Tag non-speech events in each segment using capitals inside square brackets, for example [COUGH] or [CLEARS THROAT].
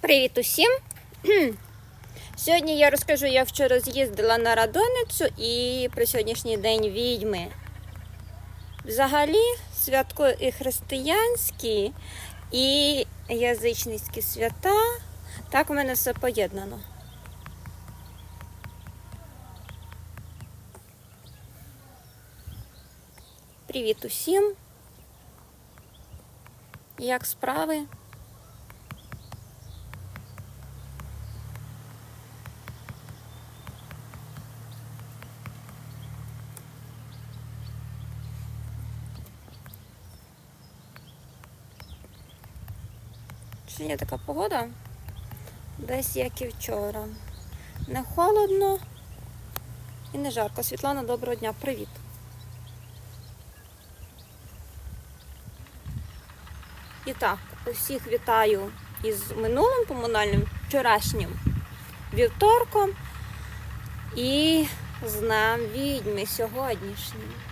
Привіт усім! [CLEARS THROAT] Сьогодні я розкажу, як вчора з'їздила на Радоницю і про сьогоднішній день відьми. Взагалі, святко і християнські, і язичницькі свята. Так у мене все поєднано. Привіт усім! Як справи? Сьогодні така погода, десь як і вчора. Не холодно і не жарко. Світлана, доброго дня, привіт. І так, усіх вітаю із минулим комунальним вчорашнім вівторком і з нам відьми сьогоднішнім.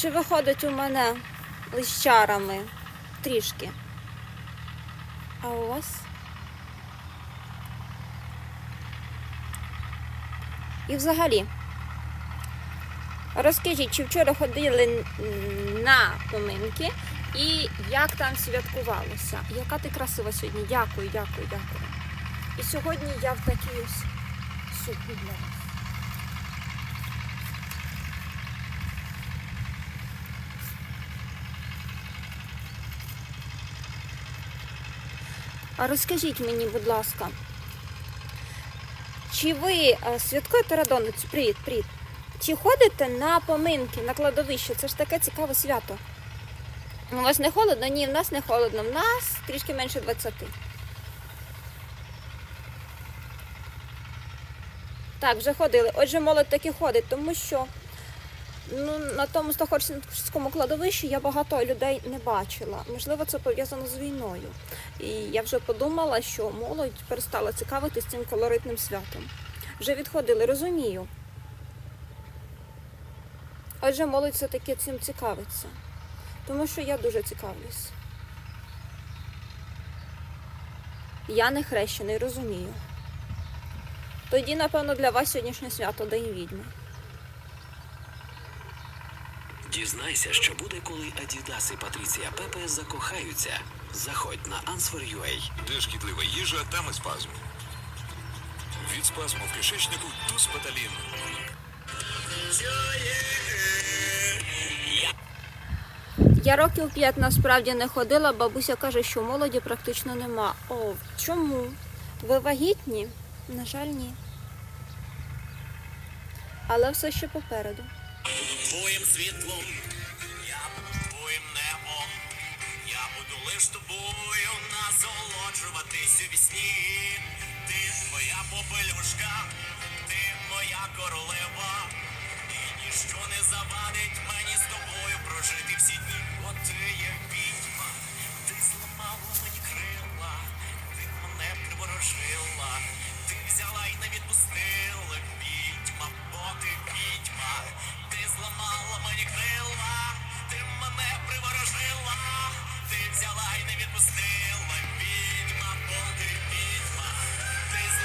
Чи виходить у мене лищарами трішки? А вас? І взагалі, розкажіть, чи вчора ходили на поминки і як там святкувалося? Яка ти красива сьогодні? Дякую, дякую, дякую. І сьогодні я в такій ось сукні для вас. А розкажіть мені, будь ласка, чи ви е, святкуєте Радоницю? Привіт, привіт. Чи ходите на поминки, на кладовище? Це ж таке цікаве свято. У вас не холодно? Ні, в нас не холодно. В нас трішки менше 20. Так, вже ходили. Отже, молодь таки ходить, тому що ну, на тому Стахорському кладовищі я багато людей не бачила. Можливо, це пов'язано з війною. І я вже подумала, що молодь перестала цікавитись цим колоритним святом. Вже відходили, розумію. Отже, молодь все-таки цим цікавиться. Тому що я дуже цікавлюсь. Я не хрещений, розумію. Тоді, напевно, для вас сьогоднішнє свято День відьми. Дізнайся, що буде, коли Адідас і Патріція Пепе закохаються. Заходь на Answer.ua. Де шкідлива їжа, там і спазм. Від спазму в кишечнику туспаталін. Я років п'ять насправді не ходила, бабуся каже, що молоді практично нема. О, чому? Ви вагітні? На жаль, ні. Але все ще попереду. Твоїм світлом, я буду твоїм небом, я буду лиш тобою насолоджуватись у вісні. Ти моя попелюшка, ти моя королева, і ніщо не завадить мені з тобою прожити всі дні. От ти є відьма, ти зламала мені крила, ти мене приворожила, ти взяла і не відпустила. Відьма, бо ти відьма,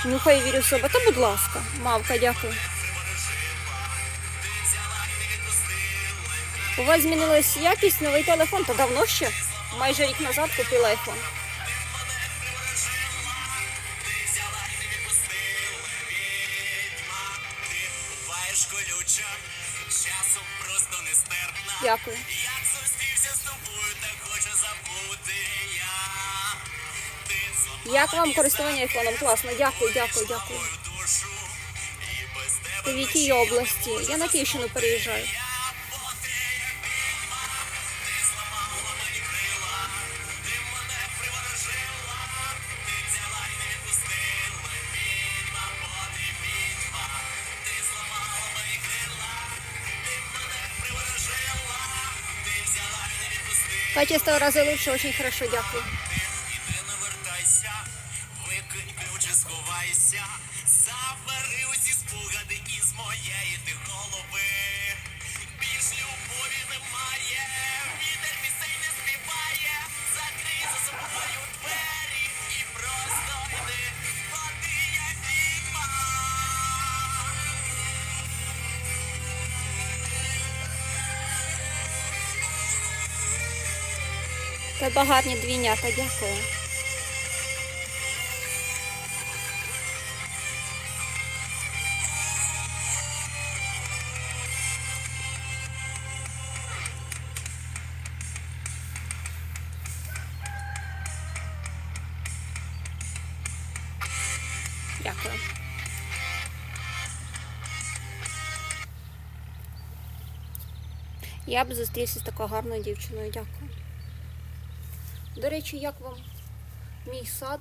зламала Ну, вірю в себе. Та будь ласка, мавка, дякую. У вас змінилась якість, новий телефон, та давно ще. Майже рік назад купила iPhone. Дякую. Як вам користування айфоном? Класно, дякую, дякую, дякую. в якій області? Я на Київщину переїжджаю. я потрібна. Ти зламала мені крила, ти Тебе гарні двійнята, дякую. Дякую. Я б зустрівся з такою гарною дівчиною, дякую. До речі, як вам мій сад?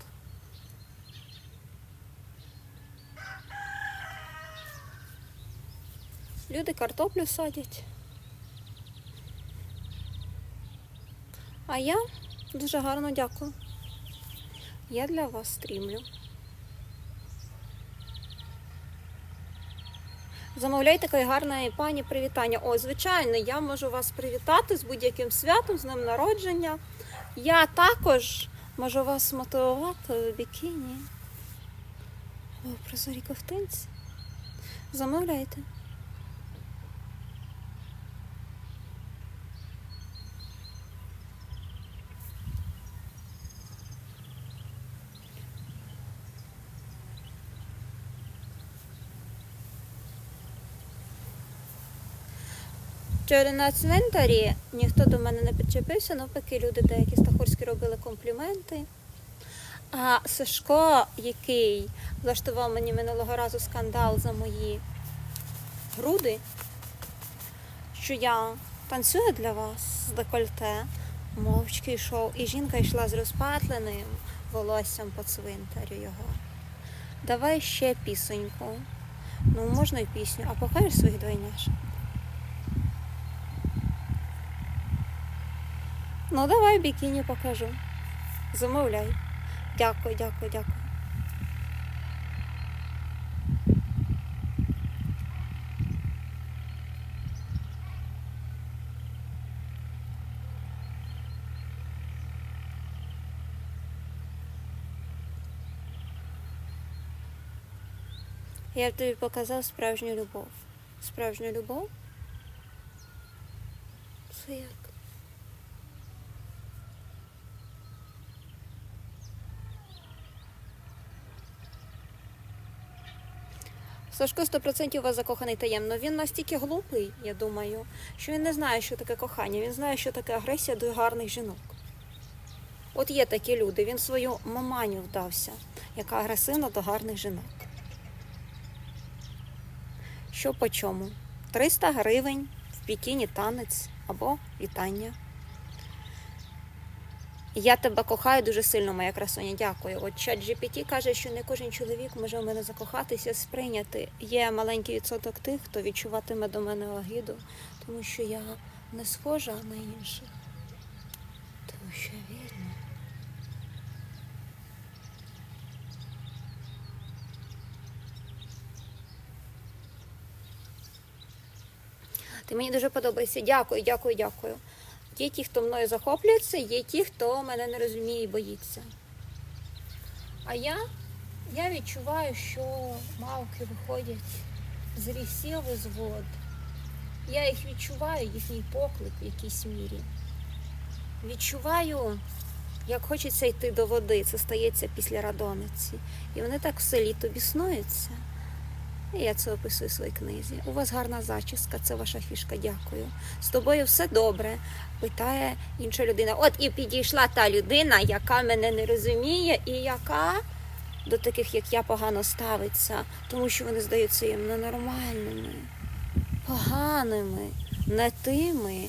Люди картоплю садять. А я дуже гарно дякую. Я для вас стрімлю. Замовляйте такої гарної пані привітання. О, звичайно, я можу вас привітати з будь-яким святом, з днем народження. Я також можу вас мотивувати в бікіні. Або в прозорій ковтинці. Замовляйте. Вчора на цвинтарі ніхто до мене не підчепився, навпаки, люди деякі стахурські робили компліменти. А Сашко, який влаштував мені минулого разу скандал за мої груди, що я танцюю для вас з декольте, мовчки йшов, і жінка йшла з розпатленим волоссям по цвинтарю його. Давай ще пісеньку. Ну, можна й пісню, а покажеш своїх двойняшок? Ну, давай бікіні покажу. Замовляй. Дякую, дякую, дякую. Я тобі показав справжню любов. Справжню любов? Це? Сашко 100% у вас закоханий таємно. Він настільки глупий, я думаю, що він не знає, що таке кохання. Він знає, що таке агресія до гарних жінок. От є такі люди, він свою маманю вдався, яка агресивна до гарних жінок. Що по чому? 300 гривень в бікіні танець або вітання. Я тебе кохаю дуже сильно, моя красуня. Дякую. От чат GPT каже, що не кожен чоловік може в мене закохатися, сприйняти. Є маленький відсоток тих, хто відчуватиме до мене огиду, тому що я не схожа на інших. Тому що я відьма. Ти мені дуже подобаєшся. Дякую, дякую, дякую. Є ті, хто мною захоплюється, є ті, хто мене не розуміє і боїться. А я, я відчуваю, що мавки виходять з лісів і з вод. Я їх відчуваю, їхній поклик в якійсь мірі. Відчуваю, як хочеться йти до води. Це стається після радониці. І вони так все літо біснуються. І я це описую в своїй книзі. У вас гарна зачіска, це ваша фішка, дякую. З тобою все добре, питає інша людина. От і підійшла та людина, яка мене не розуміє, і яка до таких, як я, погано ставиться, тому що вони здаються їм ненормальними, поганими, не тими,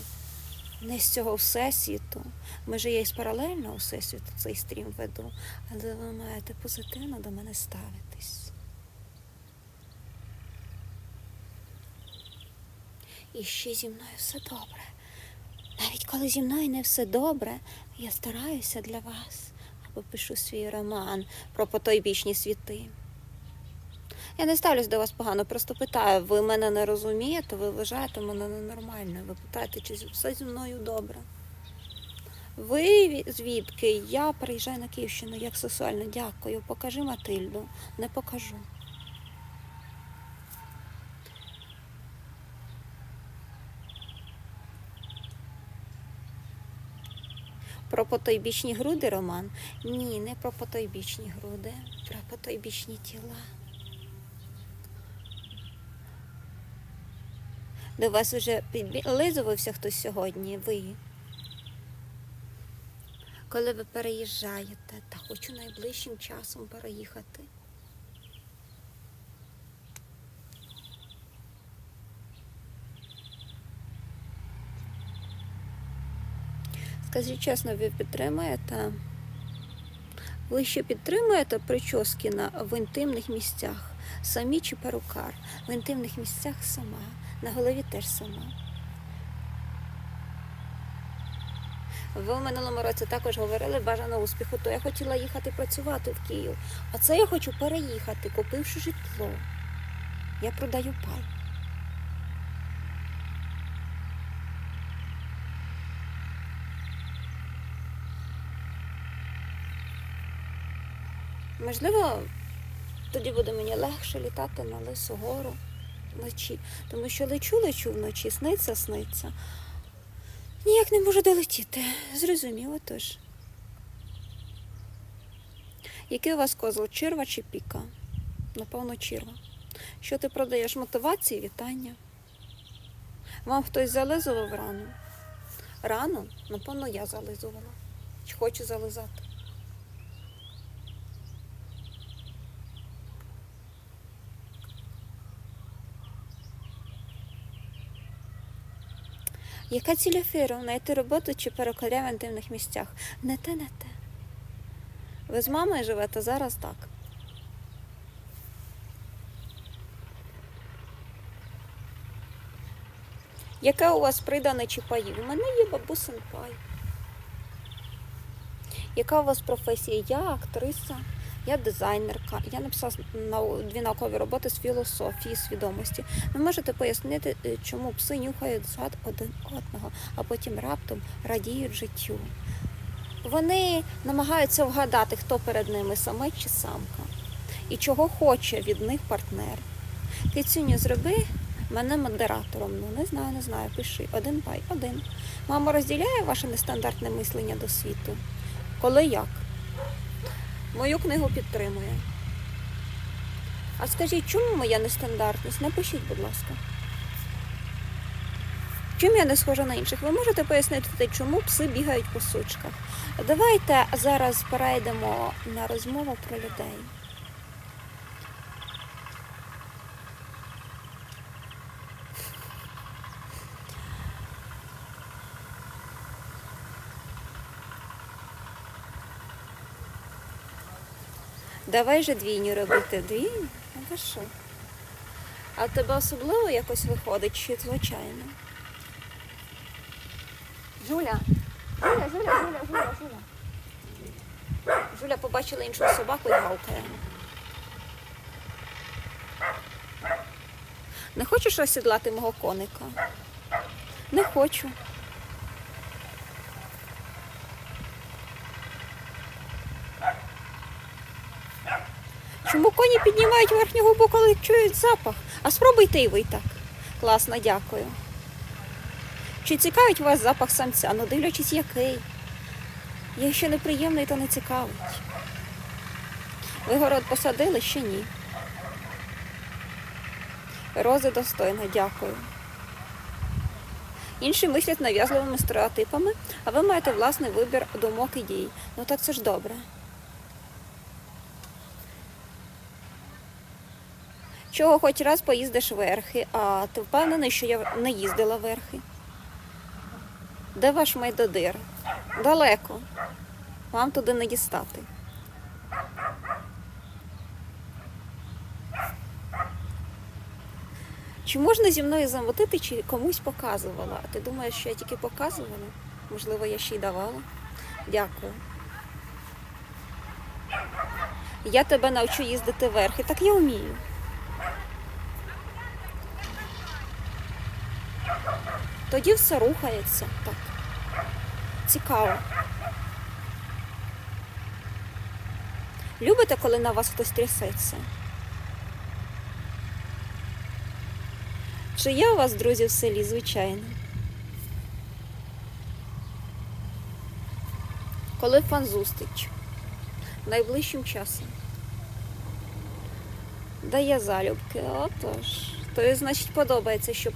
не з цього всесвіту. Може, я із паралельного всесвіту цей стрім веду, але ви маєте позитивно до мене ставитись. І ще зі мною все добре. Навіть коли зі мною не все добре, я стараюся для вас або пишу свій роман про потойбічні світи. Я не ставлюсь до вас погано, просто питаю, ви мене не розумієте, ви вважаєте мене ненормальною. Ви питаєте, чи все зі мною добре. Ви звідки? Я приїжджаю на Київщину як сексуально. Дякую. Покажи Матильду. Не покажу. Про потойбічні груди роман? Ні, не про потойбічні груди, про потойбічні тіла. До вас вже підлизувався хтось сьогодні? Ви. Коли ви переїжджаєте, та хочу найближчим часом переїхати. Скажіть чесно, ви підтримуєте? Ви ще підтримуєте прически на, в інтимних місцях? Самі чи перукар? В інтимних місцях сама, на голові теж сама. Ви в минулому році також говорили бажано успіху, то я хотіла їхати працювати в Київ. А це я хочу переїхати, купивши житло. Я продаю пай. Можливо, тоді буде мені легше літати на Лису гору вночі, тому що лечу, лечу вночі, сниться, сниться. Ніяк не можу долетіти. Зрозуміло тож. Який у вас козел, черва чи піка? Напевно, черва. Що ти продаєш? Мотивації, вітання. Вам хтось зализував рану? Рану? Напевно, я зализувала. Чи хочу зализати? Яка ціль ефіру? Знайти роботу чи перекладя в інтимних місцях? Не те, не те. Ви з мамою живете зараз так. Яке у вас придане чи паї? У мене є бабусин пай. Яка у вас професія? Я актриса, я дизайнерка. Я написала дві наукові роботи з філософії, свідомості. Ви можете пояснити, е, чому пси нюхають зад один одного, а потім раптом радіють життю. Вони намагаються вгадати, хто перед ними самець чи самка, і чого хоче від них партнер. Кицюню, зроби мене модератором. Ну не знаю, не знаю. Пиши один бай, один. Мама розділяє ваше нестандартне мислення до світу. Коли як? Мою книгу підтримує. А скажіть, чому моя нестандартність? Напишіть, будь ласка. Чим я не схожа на інших? Ви можете пояснити, чому пси бігають по сучках? Давайте зараз перейдемо на розмову про людей. Давай же двійню робити. Двійню? Ну що? А тебе особливо якось виходить, чи звичайно? Жуля. Жуля, Жуля, Жуля, Жуля, Жуля. Жуля побачила іншу собаку і гавкає. Не хочеш осідлати мого коника? Не хочу. Чому коні піднімають верхню губу, коли чують запах? А спробуйте і ви так. Класно, дякую. Чи цікавить вас запах самця? Ну, дивлячись, який. Якщо неприємний, то не цікавить. Ви город посадили, ще ні. Рози достойна, дякую. Інші мислять нав'язливими стереотипами, а ви маєте власний вибір думок і дій. Ну так це ж добре. Чого хоч раз поїздиш верхи, а ти впевнений, що я не їздила верхи? Де ваш майдодир? Далеко. Вам туди не дістати. Чи можна зі мною замотити, чи комусь показувала? А ти думаєш, що я тільки показувала? Можливо, я ще й давала? Дякую. Я тебе навчу їздити верхи. Так я вмію. Тоді все рухається. Так. Цікаво. Любите, коли на вас хтось трясеться? Чи є у вас друзі в селі, звичайно? Коли фан-зустріч? Найближчим часом. Дає залюбки, отож. То значить подобається, щоб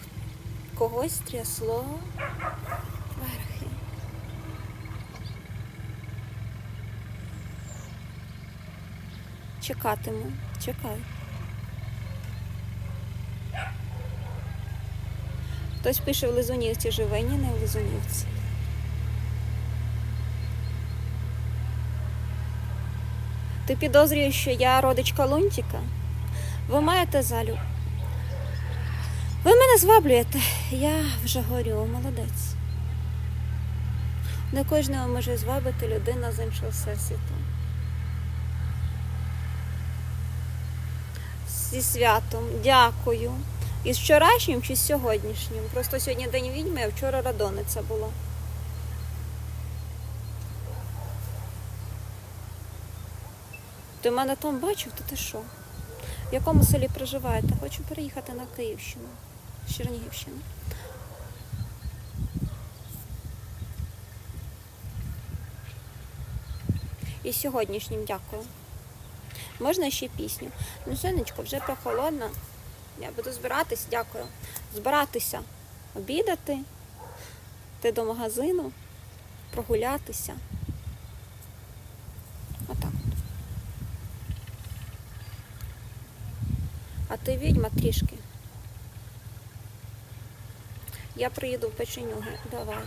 когось трясло верхи. Чекатиму, чекай. Хтось пише в Лизунівці живе, ні, не в Лизунівці. Ти підозрюєш, що я родичка Лунтіка? Ви маєте залюб. Мене зваблюєте. Я вже горю, молодець. Не кожного може звабити людина з іншого всесвіту. Зі святом, дякую. І з вчорашнім чи з сьогоднішнім? Просто сьогодні день відьми, а вчора радониця була. Ти мене там бачив, то ти що? В якому селі проживаєте? Хочу переїхати на Київщину, з Чернігівщини. І сьогоднішнім дякую. Можна ще пісню? Ну, сонечко, вже прохолодно. Я буду збиратись, дякую. Збиратися, обідати, йти до магазину, прогулятися. Отак. от. А ти відьма трішки. Я приїду в печенюги. Давай.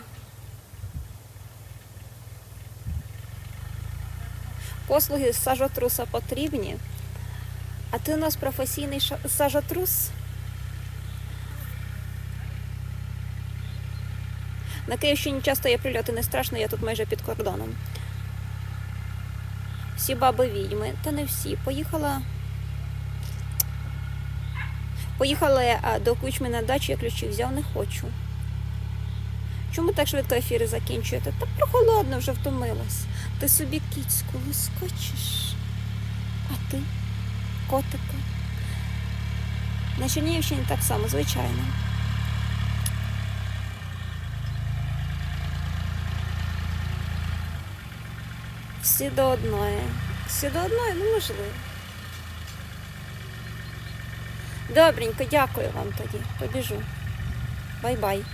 Послуги сажотруса потрібні. А ти у нас професійний сажотрус? На Київщині часто є прильоти, не страшно, я тут майже під кордоном. Всі баби відьми, та не всі. Поїхала. Поїхала а, до кучми на дачу, я ключі взяв, не хочу. Чому так швидко ефіри закінчуєте? Та прохолодно вже втомилась. Ти собі кіцьку вискочиш. А ти? Котика. На Чернігівщині так само, звичайно. Всі до одної. Всі до одної, ну можливо. Добренько, дякую вам тоді. Побіжу. Бай-бай.